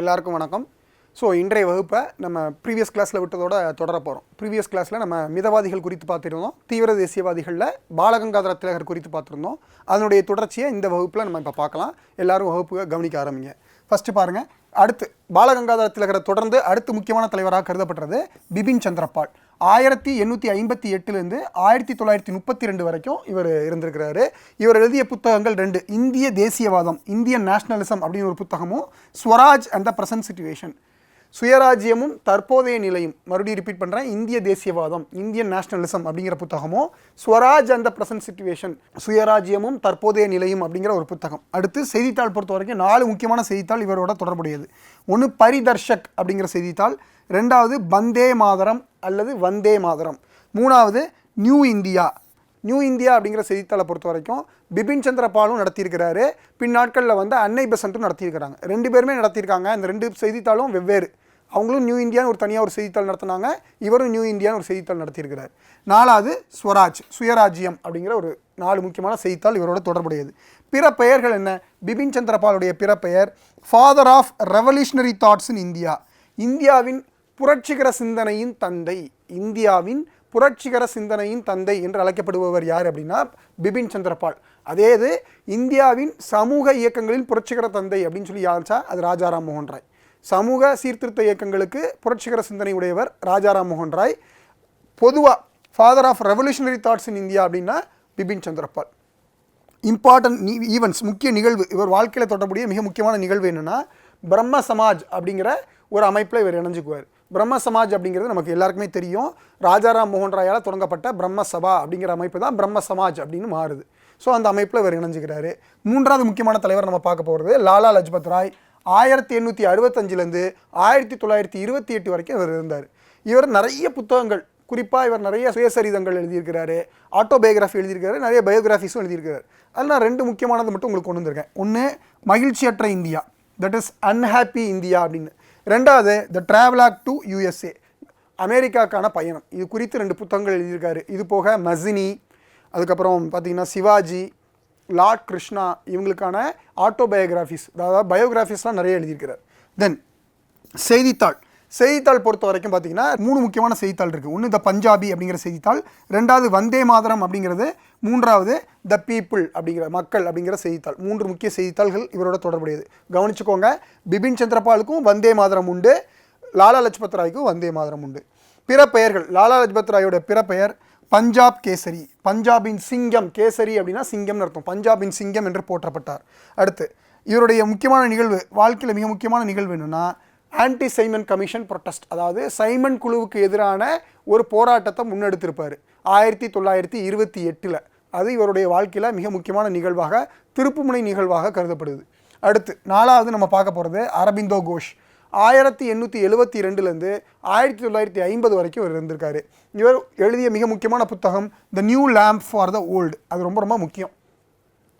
எல்லாருக்கும் வணக்கம். ஸோ இன்றைய வகுப்பை நம்ம ப்ரீவியஸ் கிளாஸில் விட்டதோட தொடர போகிறோம் ப்ரீவியஸ் கிளாஸில் நம்ம மிதவாதிகள் குறித்து பார்த்துருந்தோம். தீவிர தேசியவாதிகளில் பாலகங்காதர திலகர் குறித்து பார்த்துருந்தோம். அதனுடைய தொடர்ச்சியை இந்த வகுப்பில் நம்ம இப்போ பார்க்கலாம். எல்லாரும் வகுப்பு கவனிக்க ஆரம்பிங்க. ஃபஸ்ட்டு பாருங்கள் அடுத்து பாலகங்காதர திலகரை தொடர்ந்து அடுத்து முக்கியமான தலைவராக கருதப்படுறது பிபின் சந்திரபால். ஆயிரத்தி எண்ணூற்றி ஐம்பத்தி எட்டுலேருந்து ஆயிரத்தி தொள்ளாயிரத்தி முப்பத்தி ரெண்டு வரைக்கும் இவர் இருந்திருக்கிறாரு. இவர் எழுதிய புத்தகங்கள் ரெண்டு. இந்திய தேசியவாதம் இந்தியன் நேஷனலிசம் அப்படின்னு ஒரு புத்தகமும் Swaraj and the present situation சுயராஜ்யமும் தற்போதைய நிலையும். மறுபடியும் ரிப்பீட் பண்ணுறேன் இந்திய தேசியவாதம் இந்தியன் நேஷனலிசம் அப்படிங்கிற புத்தகமும் ஸ்வராஜ் அந்த ப்ரெசன்ட் சுச்சுவேஷன் சுயராஜ்யமும் தற்போதைய நிலையும் அப்படிங்கிற ஒரு புத்தகம். அடுத்து செய்தித்தாள் பொறுத்த வரைக்கும் நாலு முக்கியமான செய்தித்தாள் இவரோட தொடர்புடையது. ஒன்று பரிதர்ஷக் அப்படிங்கிற செய்தித்தாள் ரெண்டாவது வந்தே மாதரம் அல்லது வந்தே மாதரம். மூணாவது நியூ இந்தியா. நியூ இந்தியா அப்படிங்கிற செய்தித்தாளை பொறுத்த வரைக்கும் பிபின் சந்திரபாலும் நடத்தியிருக்கிறாரு. பின் நாட்களில் வந்து அன்னை பெசண்ட்டும் நடத்தியிருக்கிறாங்க. ரெண்டு பேருமே நடத்தியிருக்காங்க. இந்த ரெண்டு செய்தித்தாளும் வெவ்வேறு. அவங்களும் நியூ இந்தியான்னு ஒரு தனியாக ஒரு செய்தித்தாள் நடத்தினாங்க. இவரும் நியூ இந்தியான்னு ஒரு செய்தித்தாள் நடத்தியிருக்கிறார். நாலாவது ஸ்வராஜ் சுயராஜ்யம் அப்படிங்கிற ஒரு நாலு முக்கியமான செய்தித்தாள் இவரோட தொடர்புடையது. பிற பெயர்கள் என்ன? பிபின் சந்திரபாலுடைய பிற பெயர் father of revolutionary thoughts in India இந்தியாவின் புரட்சிகர சிந்தனையின் தந்தை இந்தியாவின் புரட்சிகர சிந்தனையின் தந்தை என்று அழைக்கப்படுபவர் யார் அப்படின்னா பிபின் சந்திரபால் அதே இது இந்தியாவின் சமூக இயக்கங்களின் புரட்சிகர தந்தை அப்படின்னு சொல்லி யாருச்சா அது ராஜாராம் மோகன் ராய். சமூக சீர்திருத்த இயக்கங்களுக்கு புரட்சிகர சிந்தனை உடையவர் ராஜாராம் மோகன் ராய் பொதுவாக father of revolutionary thoughts in India அப்படின்னா பிபின் சந்திரபால். இம்பார்ட்டன்ட் ஈவெண்ட்ஸ் முக்கிய நிகழ்வு இவர் வாழ்க்கையில் தொடர்புடைய மிக முக்கியமான நிகழ்வு என்னென்னா பிரம்ம சமாஜ் அப்படிங்கிற ஒரு அமைப்பில் இவர் இணைஞ்சுக்குவார். பிரம்ம சமாஜ் அப்படிங்கிறது நமக்கு எல்லாருக்குமே தெரியும். ராஜாராம் மோகன் ராயால் தொடங்கப்பட்ட பிரம்ம சபா அப்படிங்கிற அமைப்பு தான் பிரம்ம சமாஜ் அப்படின்னு மாறுது. ஸோ அந்த அமைப்பில் இவர் இணைஞ்சுக்கிறாரு. மூன்றாவது முக்கியமான தலைவர் நம்ம பார்க்க போகிறது லாலா லஜ்பத் ராய் ஆயிரத்தி எண்ணூற்றி அறுபத்தஞ்சிலேருந்து ஆயிரத்தி தொள்ளாயிரத்தி இருபத்தி எட்டு வரைக்கும் இவர் இருந்தார். இவர் நிறைய புத்தகங்கள் குறிப்பாக இவர் நிறைய சுயசரிதங்கள் எழுதியிருக்கிறாரு ஆட்டோபயோகிராஃபி எழுதியிருக்காரு நிறைய பயோகிராஃபிஸும் எழுதியிருக்காரு அதில் நான் ரெண்டு முக்கியமானது மட்டும் உங்களுக்கு கொண்டு வந்திருக்கேன். ஒன்று மகிழ்ச்சியற்ற India that is unhappy India அப்படின்னு. ரெண்டாவது த ட்ராவலாக் டு யூஎஸ்ஏ அமெரிக்காக்கான பயணம். இது குறித்து ரெண்டு புத்தகங்கள் எழுதியிருக்காரு. இது போக மசினி அதுக்கப்புறம் பார்த்தீங்கன்னா சிவாஜி லார்ட் கிருஷ்ணா இவங்களுக்கான ஆட்டோபயோகிராஃபிஸ் அதாவது பயோகிராஃபிஸ்லாம் நிறைய எழுதியிருக்கிறார். தென் செய்தித்தாள். செய்தித்தாள் பொறுத்த வரைக்கும் பார்த்தீங்கன்னா மூணு முக்கியமான செய்தித்தாள் இருக்குது ஒன்று த பஞ்சாபி அப்படிங்கிற செய்தித்தாள். ரெண்டாவது வந்தே மாதரம் அப்படிங்கிறது. மூன்றாவது த பீப்புள் அப்படிங்கிற மக்கள் அப்படிங்கிற செய்தித்தாள். மூன்று முக்கிய செய்தித்தாள்கள் இவரோட தொடர்புடையது. கவனிச்சுக்கோங்க பிபின் சந்திரபாலுக்கும் வந்தே மாதரம் உண்டு. லாலா லஜ்பத் ராய்க்கும் வந்தே மாதரம் உண்டு. பிற பெயர்கள் லாலா லஜ்பத் ராயோட பிற பெயர் பஞ்சாப் கேசரி பஞ்சாபின் சிங்கம் கேசரி அப்படின்னா சிங்கம்னு அர்த்தம். பஞ்சாபின் சிங்கம் என்று போற்றப்பட்டார். அடுத்து இவருடைய முக்கியமான நிகழ்வு வாழ்க்கையில் மிக முக்கியமான நிகழ்வு என்னென்னா ஆன்டி சைமன் கமிஷன் ப்ரொட்டஸ்ட் அதாவது சைமன் குழுவுக்கு எதிரான ஒரு போராட்டத்தை முன்னெடுத்திருப்பார். ஆயிரத்தி தொள்ளாயிரத்தி இருபத்தி எட்டில். அது இவருடைய வாழ்க்கையில் மிக முக்கியமான நிகழ்வாக திருப்புமுனை நிகழ்வாக கருதப்படுது. அடுத்து நாலாவது நம்ம பார்க்க போகிறது அரபிந்தோ கோஷ். ஆயிரத்தி எண்ணூற்றி எழுபத்தி ரெண்டுலேருந்து ஆயிரத்தி தொள்ளாயிரத்தி ஐம்பது வரைக்கும் இவர் இருந்திருக்காரு. இவர் எழுதிய மிக முக்கியமான புத்தகம் the new lamp for the old அது ரொம்ப ரொம்ப முக்கியம்.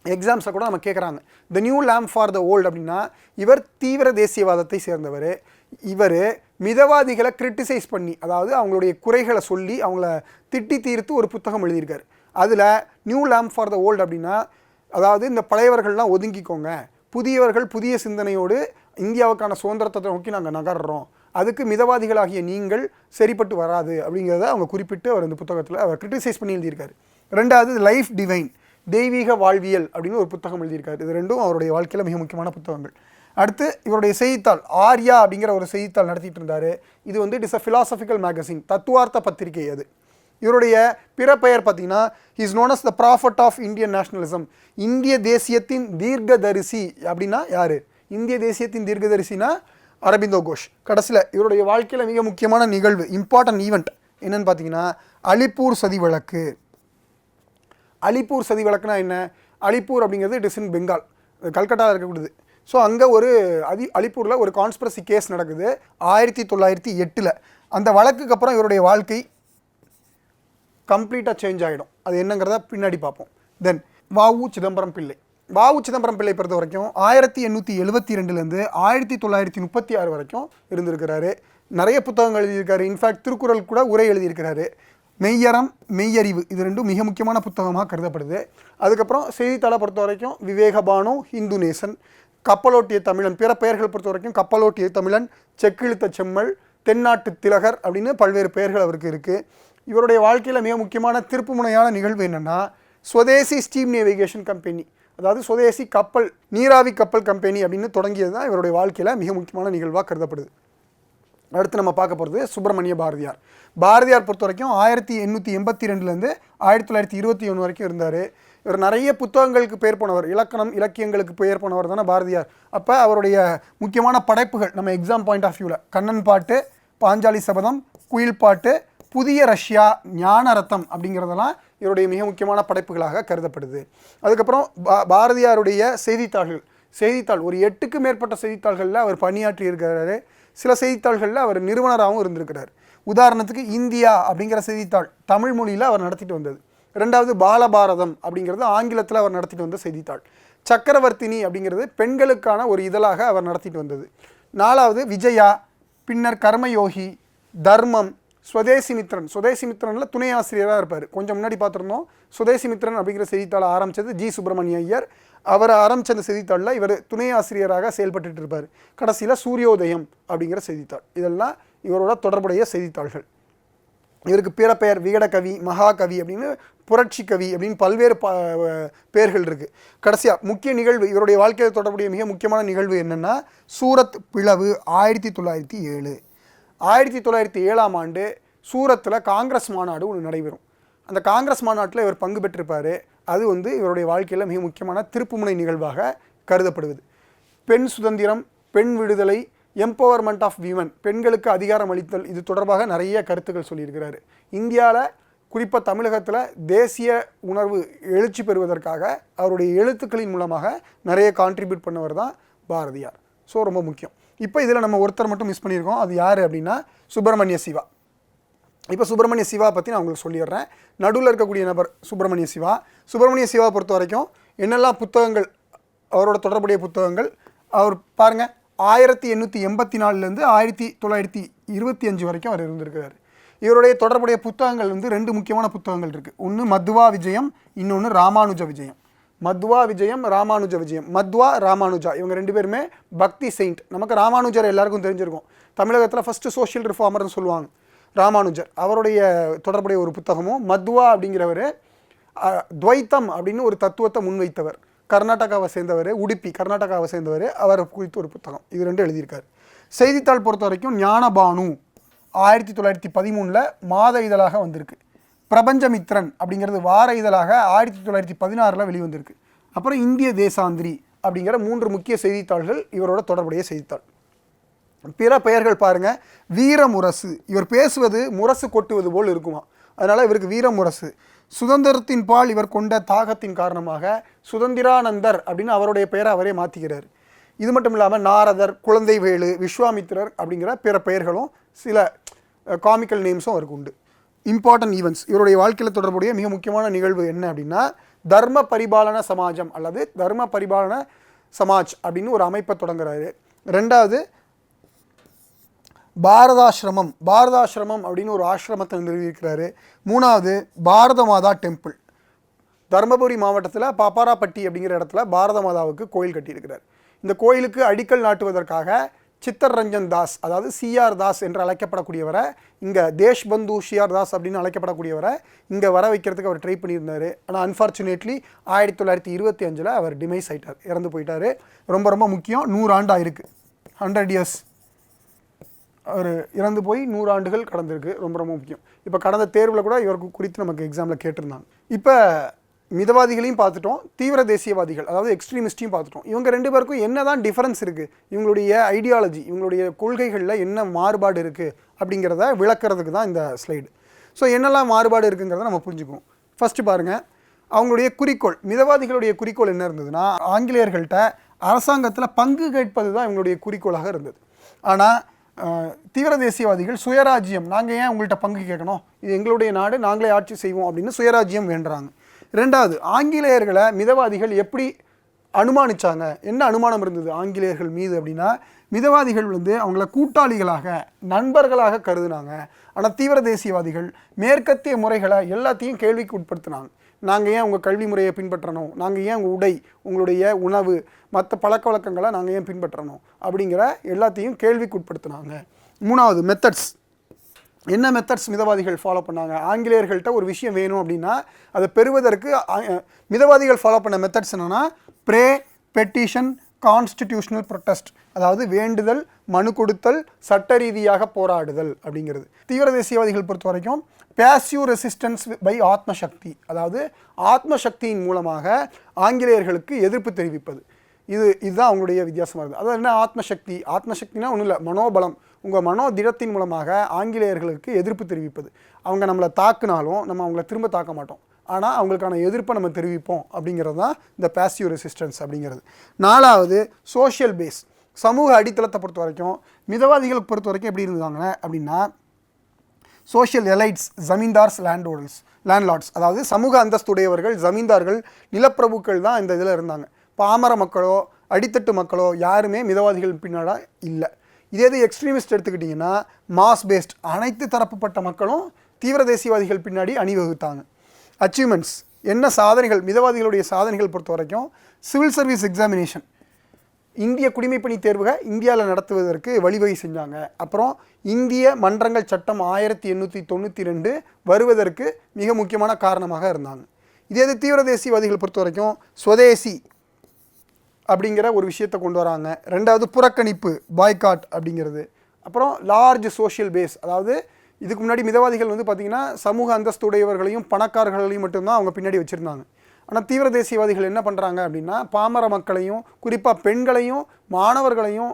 எக்ஸாம்ஸை கூட நம்ம கேட்குறாங்க the new lamp for the old அப்படின்னா இவர் தீவிர தேசியவாதத்தை சேர்ந்தவர். இவர் மிதவாதிகளை கிரிட்டிசைஸ் பண்ணி அதாவது அவங்களுடைய குறைகளை சொல்லி அவங்கள திட்டி தீர்த்து ஒரு புத்தகம் எழுதியிருக்காரு. அதில் new lamp for the old அப்படின்னா அதாவது இந்த பழையவர்கள்லாம் ஒதுங்கிக்கோங்க. புதியவர்கள் புதிய சிந்தனையோடு இந்தியாவுக்கான சுதந்திரத்தை நோக்கி நாங்கள் நகர்றோம். அதுக்கு மிதவாதிகளாகிய நீங்கள் சரிப்பட்டு வராது அப்படிங்கிறத அவங்க குறிப்பிட்டு அவர் இந்த புத்தகத்தில் அவர் கிரிட்டிசைஸ் பண்ணி எழுதியிருக்காரு. ரெண்டாவது லைஃப் டிவைன் தெய்வீக வாழ்வியல் அப்படின்னு ஒரு புத்தகம் எழுதியிருக்காரு. இது ரெண்டும் அவருடைய வாழ்க்கையில் மிக முக்கியமான புத்தகங்கள். அடுத்து இவருடைய செய்தித்தாள் ஆர்யா அப்படிங்கிற ஒரு செய்தித்தாள் நடத்திட்டு இருந்தார். இது வந்து it is a philosophical magazine தத்துவார்த்த பத்திரிகை அது. இவருடைய பிற பெயர் பார்த்தீங்கன்னா is known as the prophet of Indian nationalism இந்திய தேசியத்தின் தீர்க்கதரிசி அப்படின்னா யார்? இந்திய தேசியத்தின் தீர்க்கதரிசினா அரபிந்தோ கோஷ். கடைசியில் இவருடைய வாழ்க்கையில் மிக முக்கியமான நிகழ்வு இம்பார்ட்டன்ட் ஈவெண்ட் என்னன்னு பார்த்தீங்கன்னா அலிப்பூர் சதி வழக்கு. அலிப்பூர் சதி வழக்குனா என்ன? அலிப்பூர் அப்படிங்கிறது இட் இஸ் இன் பெங்கால். கல்கட்டாவில் இருக்கக்கூடியது. ஸோ அங்கே ஒரு அதி அலிப்பூரில் ஒரு கான்ஸ்பிரசி கேஸ் நடக்குது ஆயிரத்தி தொள்ளாயிரத்தி எட்டில். அந்த வழக்குக்கு அப்புறம் இவருடைய வாழ்க்கை கம்ப்ளீட்டாக சேஞ்ச் ஆகிடும் அது என்னங்கிறத பின்னாடி பார்ப்போம். தென் வாவு சிதம்பரம் பிள்ளை. வாவு சிதம்பரம் பிள்ளை பொறுத்த வரைக்கும் ஆயிரத்தி எண்ணூற்றி எழுபத்தி ரெண்டுலேருந்து ஆயிரத்தி தொள்ளாயிரத்தி முப்பத்தி ஆறு வரைக்கும் இருந்திருக்கிறாரு. நிறைய புத்தகங்கள் எழுதியிருக்காரு. இன்ஃபேக்ட் திருக்குறள் கூட உரை எழுதியிருக்கிறாரு. மெய்யறம் மெய்யறிவு இது ரெண்டும் மிக முக்கியமான புத்தகமாக கருதப்படுது. அதுக்கப்புறம் செய்தித்தாளை பொறுத்த வரைக்கும் விவேகபானு ஹிந்து நேசன் கப்பலோட்டிய தமிழன் பிற பெயர்கள் பொறுத்த வரைக்கும் கப்பலோட்டிய தமிழன் செக்கிழுத்த செம்மல் தென்னாட்டு திலகர் அப்படின்னு பல்வேறு பெயர்கள் அவருக்கு இருக்குது இவருடைய வாழ்க்கையில் மிக முக்கியமான திருப்புமுனையான நிகழ்வு என்னென்னா சுவதேசி ஸ்டீம் நேவிகேஷன் கம்பெனி. அதாவது சுதேசி கப்பல் நீராவி கப்பல் கம்பெனி அப்படின்னு தொடங்கியது தான் இவருடைய வாழ்க்கையில் மிக முக்கியமான நிகழ்வாக கருதப்படுது. அடுத்து நம்ம பார்க்க போகிறது சுப்பிரமணிய பாரதியார். பாரதியார் பொறுத்த வரைக்கும் ஆயிரத்தி எண்ணூற்றி எண்பத்தி ரெண்டுலேருந்து ஆயிரத்தி தொள்ளாயிரத்தி இருபத்தி ஒன்று வரைக்கும் இருந்தார். இவர் நிறைய புத்தகங்களுக்கு பெயர் போனவர் இலக்கணம் இலக்கியங்களுக்கு பெயர் போனவர் தானே பாரதியார். அப்போ அவருடைய முக்கியமான படைப்புகள் நம்ம எக்ஸாம் பாயிண்ட் ஆஃப் வியூவில் கண்ணன் பாட்டு பாஞ்சாலி சபதம் குயில் பாட்டு புதிய ரஷ்யா ஞான ரத்தம் அப்படிங்கிறதெல்லாம் இவருடைய மிக முக்கியமான படைப்புகளாக கருதப்படுது. அதுக்கப்புறம் பா பாரதியாருடைய செய்தித்தாள்கள் செய்தித்தாள் ஒரு எட்டுக்கு மேற்பட்ட செய்தித்தாள்களில் அவர் பணியாற்றி இருக்கிறாரு. சில செய்தித்தாள்களில் அவர் நிறுவனராகவும் இருந்திருக்கிறார். உதாரணத்துக்கு இந்தியா அப்படிங்கிற செய்தித்தாள் தமிழ் மொழியில் அவர் நடத்திட்டு வந்தது. ரெண்டாவது பாலபாரதம் அப்படிங்கிறது ஆங்கிலத்தில் அவர் நடத்திட்டு வந்த செய்தித்தாள். சக்கரவர்த்தினி அப்படிங்கிறது பெண்களுக்கான ஒரு இதழாக அவர் நடத்திட்டு வந்தது. நாலாவது விஜயா பின்னர் கர்மயோகி தர்மம் சுதேசி மித்ரன். சுதேசி மித்ரனில் துணை ஆசிரியராக இருப்பார். கொஞ்சம் முன்னாடி பார்த்துருந்தோம். சுதேசி மித்ரன் அப்படிங்கிற செய்தித்தாளை ஆரம்பித்தது ஜி சுப்பிரமணிய ஐயர். அவர் ஆரம்பித்த அந்த செய்தித்தாளில் இவர் துணை ஆசிரியராக செயல்பட்டு இருப்பார். கடைசியில் சூரியோதயம் அப்படிங்கிற செய்தித்தாள். இதெல்லாம் இவரோட தொடர்புடைய செய்தித்தாள்கள். இவருக்கு பிற பெயர் விகடகவி மகாகவி அப்படின்னு புரட்சி கவி அப்படின்னு பல்வேறு ப பெயர்கள் இருக்குது கடைசியாக முக்கிய நிகழ்வு இவருடைய வாழ்க்கையில் தொடர்புடைய மிக முக்கியமான நிகழ்வு என்னென்னா சூரத் பிளவு ஆயிரத்தி தொள்ளாயிரத்தி ஏழு. ஆயிரத்தி தொள்ளாயிரத்தி ஏழாம் ஆண்டு சூரத்தில் காங்கிரஸ் மாநாடு ஒன்று நடைபெறும். அந்த காங்கிரஸ் மாநாட்டில் இவர் பங்கு பெற்றிருப்பார். அது வந்து இவருடைய வாழ்க்கையில் மிக முக்கியமான திருப்புமுனை நிகழ்வாக கருதப்படுவது. பெண் சுதந்திரம் பெண் விடுதலை எம்பவர்மெண்ட் ஆஃப் விமன் பெண்களுக்கு அதிகாரம் அளித்தல் இது தொடர்பாக நிறைய கருத்துக்கள் சொல்லியிருக்கிறார். இந்தியாவில் குறிப்பாக தமிழகத்தில் தேசிய உணர்வு எழுச்சி பெறுவதற்காக அவருடைய எழுத்துக்களின் மூலமாக நிறைய கான்ட்ரிபியூட் பண்ணவர் தான் பாரதியார். ஸோ ரொம்ப முக்கியம். இப்போ இதில் நம்ம ஒருத்தர் மட்டும் மிஸ் பண்ணியிருக்கோம். அது யார் அப்படின்னா சுப்பிரமணிய சிவா. இப்போ சுப்பிரமணிய சிவா பற்றி நான் உங்களுக்கு சொல்லிடுறேன். நடுவில் இருக்கக்கூடிய நபர் சுப்பிரமணிய சிவா. சுப்பிரமணிய சிவா பொறுத்த வரைக்கும் என்னெல்லாம் புத்தகங்கள் அவரோட தொடர்புடைய புத்தகங்கள் அவர் பாருங்க ஆயிரத்தி எண்ணூற்றி எண்பத்தி நாலுலேருந்து ஆயிரத்தி தொள்ளாயிரத்தி இருபத்தி அஞ்சு வரைக்கும் அவர் இருந்திருக்கிறார். இவருடைய தொடர்புடைய புத்தகங்கள் வந்து ரெண்டு முக்கியமான புத்தகங்கள் இருக்குது ஒன்று மதுவா விஜயம் இன்னொன்று ராமானுஜ விஜயம். மத்வா விஜயம் ராமானுஜ விஜயம். மத்வா ராமானுஜா. இவங்க ரெண்டு பேருமே பக்தி செயின்ட். நமக்கு ராமானுஜர் எல்லாருக்கும் தெரிஞ்சிருக்கும். தமிழகத்தில் ஃபஸ்ட்டு சோஷியல் ரிஃபார்மர்னு சொல்லுவாங்க. ராமானுஜர். அவருடைய தொடர்புடைய ஒரு புத்தகமும் மத்வா அப்படிங்கிறவர் துவைத்தம் அப்படின்னு ஒரு தத்துவத்தை முன்வைத்தவர். கர்நாடகாவை சேர்ந்தவர் உடுப்பி கர்நாடகாவை சேர்ந்தவர். அவர் குறித்து ஒரு புத்தகம். இது ரெண்டும் எழுதியிருக்கார். செய்தித்தாள் பொறுத்த வரைக்கும் ஞானபானு ஆயிரத்தி தொள்ளாயிரத்தி பதிமூணில் மாத இதழாக வந்திருக்கு. பிரபஞ்சமித்ரன் அப்படிங்கிறது வார இதழாக ஆயிரத்தி தொள்ளாயிரத்தி பதினாறில் வெளிவந்திருக்கு. அப்புறம் இந்திய தேசாந்திரி அப்படிங்கிற மூன்று முக்கிய செய்தித்தாள்கள் இவரோட தொடர்புடைய செய்தித்தாள். பிற பெயர்கள் பாருங்க. வீரமுரசு. இவர் பேசுவது முரசு கொட்டுவது போல் இருக்குமா? அதனால் இவருக்கு வீரமுரசு. சுதந்திரத்தின் பால் இவர் கொண்ட தாகத்தின் காரணமாக சுதந்திரானந்தர் அப்படின்னு அவருடைய பெயரை அவரே மாற்றிக்கிறார் இது மட்டும் இல்லாமல் நாரதர் குழந்தை வேலு விஸ்வாமித்திரர் அப்படிங்கிற பிற பெயர்களும் சில காமிக்கல் நேம்ஸும் அவருக்கு உண்டு. இம்பார்ட்டன்ட் ஈவெண்ட்ஸ் இவருடைய வாழ்க்கையில் தொடர்புடைய மிக முக்கியமான நிகழ்வு என்ன அப்படின்னா தர்ம பரிபாலன சமாஜம் அல்லது தர்ம பரிபாலன சமாஜ் அப்படின்னு ஒரு அமைப்பை தொடங்குறாரு. ரெண்டாவது பாரதாசிரமம். பாரதாசிரமம் அப்படின்னு ஒரு ஆசிரமத்தை நிறுவியிருக்கிறாரு. மூணாவது பாரத மாதா டெம்பிள். தருமபுரி மாவட்டத்தில் பாப்பாராப்பட்டி அப்படிங்கிற இடத்துல பாரத மாதாவுக்கு கோயில் கட்டியிருக்கிறார். இந்த கோயிலுக்கு அடிக்கல் நாட்டுவதற்காக சித்தர் ரஞ்சன் தாஸ் அதாவது சிஆர் தாஸ் என்று அழைக்கப்படக்கூடியவரை இங்கே தேஷ்பந்து சிஆர் தாஸ் அப்படின்னு அழைக்கப்படக்கூடியவரை இங்கே வர வைக்கிறதுக்கு அவர் ட்ரை பண்ணியிருந்தார். ஆனால் அன்ஃபார்ச்சுனேட்லி ஆயிரத்தி தொள்ளாயிரத்தி இருபத்தி அஞ்சில் அவர் டிமைஸ் ஆயிட்டார் இறந்து போயிட்டார். ரொம்ப ரொம்ப முக்கியம் நூறாண்டாக இருக்குது ஆயிருக்கு ஹண்ட்ரட் இயர்ஸ் அவர் இறந்து போய் நூறாண்டுகள் கடந்திருக்கு ரொம்ப ரொம்ப முக்கியம். இப்போ கடந்த தேர்வில் கூட இவருக்கு குறித்து நமக்கு எக்ஸாமில் கேட்டிருந்தாங்க இப்போ மிதவாதிகளையும் பார்த்துட்டோம் தீவிர தேசியவாதிகள் அதாவது எக்ஸ்ட்ரீமிஸ்டையும் பார்த்துட்டோம். இவங்க ரெண்டு பேருக்கும் என்ன தான் டிஃபரன்ஸ் இருக்குது இவங்களுடைய ஐடியாலஜி இவங்களுடைய கொள்கைகளில் என்ன மாறுபாடு இருக்குது அப்படிங்கிறத விளக்குறதுக்கு தான் இந்த ஸ்லைடு ஸோ என்னெல்லாம் மாறுபாடு இருக்குங்கிறத நம்ம புரிஞ்சுக்குவோம். ஃபஸ்ட்டு பாருங்கள் அவங்களுடைய குறிக்கோள் மிதவாதிகளுடைய குறிக்கோள் என்ன இருந்ததுன்னா ஆங்கிலேயர்கள்ட்ட அரசாங்கத்தில் பங்கு கேட்பது தான் இவங்களுடைய குறிக்கோளாக இருந்தது. ஆனால் தீவிர தேசியவாதிகள் சுயராஜ்யம் நாங்கள் ஏன் உங்கள்கிட்ட பங்கு கேட்கணும்? இது எங்களுடைய நாடு நாங்களே ஆட்சி செய்வோம் அப்படின்னு சுயராஜ்யம் வேண்டுறாங்க. ரெண்டாவது ஆங்கிலேயர்களை மிதவாதிகள் எப்படி அனுமானிச்சாங்க? என்ன அனுமானம் இருந்தது ஆங்கிலேயர்கள் மீது அப்படின்னா மிதவாதிகள் வந்து அவங்கள கூட்டாளிகளாக நண்பர்களாக கருதுனாங்க. ஆனால் தீவிர தேசியவாதிகள் மேற்கத்திய முறைகளை எல்லாத்தையும் கேள்விக்கு உட்படுத்தினாங்க. நாங்கள் ஏன் உங்கள் கல்வி முறையை பின்பற்றணும்? நாங்கள் ஏன் உங்கள் உடை உங்களுடைய உணவு மற்ற பழக்க வழக்கங்களை நாங்கள் ஏன் பின்பற்றணும்? அப்படிங்கிற எல்லாத்தையும் கேள்விக்கு உட்படுத்தினாங்க. மூணாவது மெத்தட்ஸ் என்ன மெத்தட்ஸ் மிதவாதிகள் ஃபாலோ பண்ணாங்க? ஆங்கிலேயர்கள்ட்ட ஒரு விஷயம் வேணும் அப்படின்னா அதை பெறுவதற்கு மிதவாதிகள் ஃபாலோ பண்ண மெத்தட்ஸ் என்னென்னா ப்ரே பெட்டிஷன் கான்ஸ்டிடியூஷனல் ப்ரொட்டஸ்ட் அதாவது வேண்டுதல் மனு கொடுத்தல் சட்ட ரீதியாக போராடுதல் அப்படிங்கிறது. தீவிர தேசியவாதிகள் பொறுத்த வரைக்கும் பேசிவ் ரெசிஸ்டன்ஸ் பை ஆத்மசக்தி. அதாவது ஆத்மசக்தியின் மூலமாக ஆங்கிலேயர்களுக்கு எதிர்ப்பு தெரிவிப்பது. இது இதுதான் அவங்களுடைய வித்தியாசமாக இருக்குது. அதாவது என்ன? ஆத்மசக்தி. ஆத்மசக்தினா ஒன்றும் இல்லை. மனோபலம். உங்கள் மனோதிடத்தின் மூலமாக ஆங்கிலேயர்களுக்கு எதிர்ப்பு தெரிவிப்பது. அவங்க நம்மளை தாக்குனாலும் நம்ம அவங்கள திரும்ப தாக்க மாட்டோம். ஆனால் அவங்களுக்கான எதிர்ப்பை நம்ம தெரிவிப்போம் அப்படிங்கிறது தான் இந்த பேசிவ் ரெசிஸ்டன்ஸ் அப்படிங்கிறது. நாலாவது சோஷியல் பேஸ் சமூக அடித்தளத்தை பொறுத்த வரைக்கும் மிதவாதிகளை பொறுத்த வரைக்கும் எப்படி இருந்தாங்க அப்படின்னா social elites zamindars land landlords அதாவது சமூக அந்தஸ்துடையவர்கள் ஜமீன்தார்கள் நிலப்பிரபுக்கள் தான் இந்த இதில் இருந்தாங்க. பாமர மக்களோ அடித்தட்டு மக்களோ யாருமே மிதவாதிகள் பின்னாடா இல்லை. இதே இது எக்ஸ்ட்ரீமிஸ்ட் எடுத்துக்கிட்டிங்கன்னா மாஸ் பேஸ்ட் அனைத்து தரப்புப்பட்ட மக்களும் தீவிர தேசியவாதிகள் பின்னாடி அணிவகுத்தாங்க. அச்சீவ்மெண்ட்ஸ் என்ன சாதனைகள்? மிதவாதிகளுடைய சாதனைகள் பொறுத்த வரைக்கும் சிவில் சர்வீஸ் எக்ஸாமினேஷன் இந்திய குடிமைப்பணி தேர்வுக இந்தியாவில் நடத்துவதற்கு வழிவகை செஞ்சாங்க. அப்புறம் இந்திய மன்றங்கள் சட்டம் ஆயிரத்தி எண்ணூற்றி தொண்ணூற்றி ரெண்டு வருவதற்கு மிக முக்கியமான காரணமாக இருந்தாங்க. இதே இது தீவிர தேசியவாதிகள் பொறுத்த வரைக்கும் ஸ்வதேசி அப்படிங்கிற ஒரு விஷயத்தை கொண்டு வராங்க. ரெண்டாவது புறக்கணிப்பு பாய்காட் அப்படிங்கிறது. அப்புறம் லார்ஜ் சோஷியல் பேஸ் அதாவது இதுக்கு முன்னாடி மிதவாதிகள் வந்து பார்த்திங்கன்னா சமூக அந்தஸ்துடையவர்களையும் பணக்காரர்களையும் மட்டும்தான் அவங்க பின்னாடி வச்சுருந்தாங்க. ஆனால் தீவிர தேசியவாதிகள் என்ன பண்ணுறாங்க அப்படின்னா பாமர மக்களையும் குறிப்பாக பெண்களையும் மாணவர்களையும்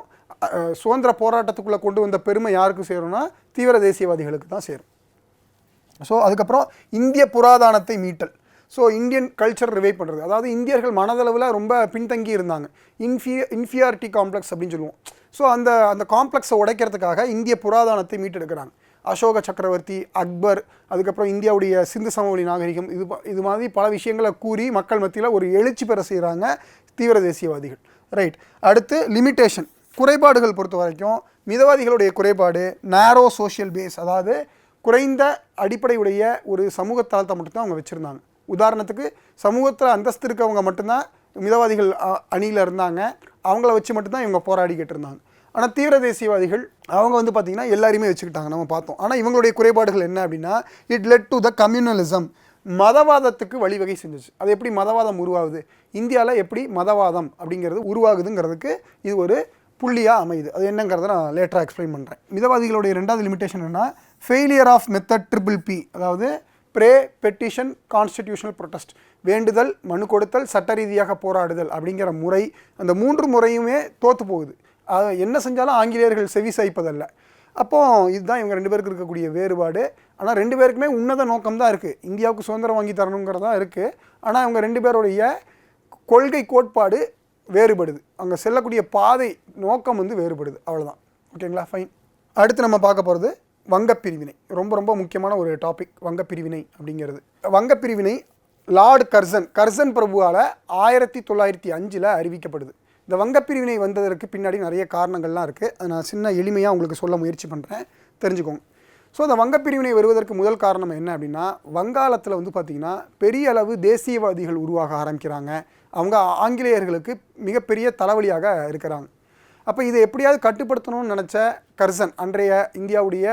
சுதந்திர போராட்டத்துக்குள்ளே கொண்டு வந்த பெருமை யாருக்கு சேரும்னா தீவிர தேசியவாதிகளுக்கு தான் சேரும். ஸோ அதுக்கப்புறம் இந்திய புராதானத்தை மீட்டல். ஸோ இந்தியன் கல்ச்சர் ரிவைவ் பண்ணுறது அதாவது இந்தியர்கள் மனதளவில் ரொம்ப பின்தங்கி இருந்தாங்க. இன்ஃபிய இன்ஃபியாரிட்டி காம்ப்ளெக்ஸ் அப்படின்னு சொல்லுவோம். ஸோ அந்த அந்த காம்ப்ளெக்ஸை உடைக்கிறதுக்காக இந்திய புராதானத்தை மீட்டெடுக்கிறாங்க. அசோக சக்கரவர்த்தி அக்பர் அதுக்கப்புறம் இந்தியாவுடைய சிந்து சமவெளி நாகரிகம் இது இது மாதிரி பல விஷயங்களை கூறி மக்கள் மத்தியில் ஒரு எழுச்சி பெற செய்கிறாங்க தீவிர தேசியவாதிகள். ரைட் அடுத்து லிமிட்டேஷன் குறைபாடுகள் பொறுத்த வரைக்கும் மிதவாதிகளுடைய குறைபாடு நேரோ சோஷியல் பேஸ் அதாவது குறைந்த அடிப்படையுடைய ஒரு சமூக தளத்தை மட்டும்தான் அவங்க வச்சுருந்தாங்க. உதாரணத்துக்கு சமூகத்தில் அந்தஸ்து இருக்கவங்க மட்டும்தான் மிதவாதிகள் அணியில் இருந்தாங்க. அவங்கள வச்சு மட்டும்தான் இவங்க போராடிக்கிட்டு இருந்தாங்க. ஆனால் தீவிர தேசியவாதிகள் அவங்க வந்து பார்த்திங்கன்னா எல்லாருமே வச்சுக்கிட்டாங்க நம்ம பார்த்தோம். ஆனால் இவங்களுடைய குறைபாடுகள் என்ன அப்படின்னா it led to the communalism மதவாதத்துக்கு வழிவகை செஞ்சுச்சு. அது எப்படி மதவாதம் உருவாகுது? இந்தியாவில் எப்படி மதவாதம் அப்படிங்கிறது உருவாகுதுங்கிறதுக்கு இது ஒரு புள்ளியாக அமையுது. அது என்னங்கிறத நான் லேட்டராக எக்ஸ்பிளைன் பண்ணுறேன் மிதவாதிகளுடைய ரெண்டாவது லிமிட்டேஷன் என்ன failure of method triple P அதாவது ப்ரே பெட்டிஷன் கான்ஸ்டிடியூஷனல் ப்ரொட்டஸ்ட் வேண்டுதல் மனு கொடுத்தல் சட்ட ரீதியாக போராடுதல் அப்படிங்கிற முறை அந்த மூன்று முறையுமே தோற்று போகுது. அது என்ன செஞ்சாலும் ஆங்கிலேயர்கள் செவி சாய்ப்பதல்ல. அப்போது இதுதான் இவங்க ரெண்டு பேருக்கு இருக்கக்கூடிய வேறுபாடு. ஆனால் ரெண்டு பேருக்குமே உன்னத நோக்கம் தான் இருக்குது இந்தியாவுக்கு சுதந்திரம் வாங்கி தரணுங்கிறதா இருக்குது ஆனால் இவங்க ரெண்டு பேருடைய கொள்கை கோட்பாடு வேறுபடுது. அங்கே செல்லக்கூடிய பாதை நோக்கம் வந்து வேறுபடுது. அவ்வளோதான் ஓகேங்களா? ஃபைன் அடுத்து நம்ம பார்க்க போகிறது வங்கப்பிரிவினை. ரொம்ப ரொம்ப முக்கியமான ஒரு டாபிக் வங்கப்பிரிவினை அப்படிங்கிறது. வங்கப்பிரிவினை லார்டு கர்சன் கர்சன் பிரபுவால் ஆயிரத்தி தொள்ளாயிரத்தி அஞ்சில் அறிவிக்கப்படுது. இந்த வங்கப்பிரிவினை வந்ததற்கு பின்னாடி நிறைய காரணங்கள்லாம் இருக்குது அதை நான் சின்ன எளிமையாக உங்களுக்கு சொல்ல முயற்சி பண்ணுறேன் தெரிஞ்சுக்கோங்க. ஸோ அந்த வங்கப்பிரிவினை வருவதற்கு முதல் காரணம் என்ன அப்படின்னா வங்காளத்தில் வந்து பார்த்திங்கன்னா பெரிய அளவு தேசியவாதிகள் உருவாக ஆரம்பிக்கிறாங்க. அவங்க ஆங்கிலேயர்களுக்கு மிகப்பெரிய தலைவலியாக இருக்கிறாங்க. அப்போ இதை எப்படியாவது கட்டுப்படுத்தணும்னு நினச்ச கர்சன் அன்றைய இந்தியாவுடைய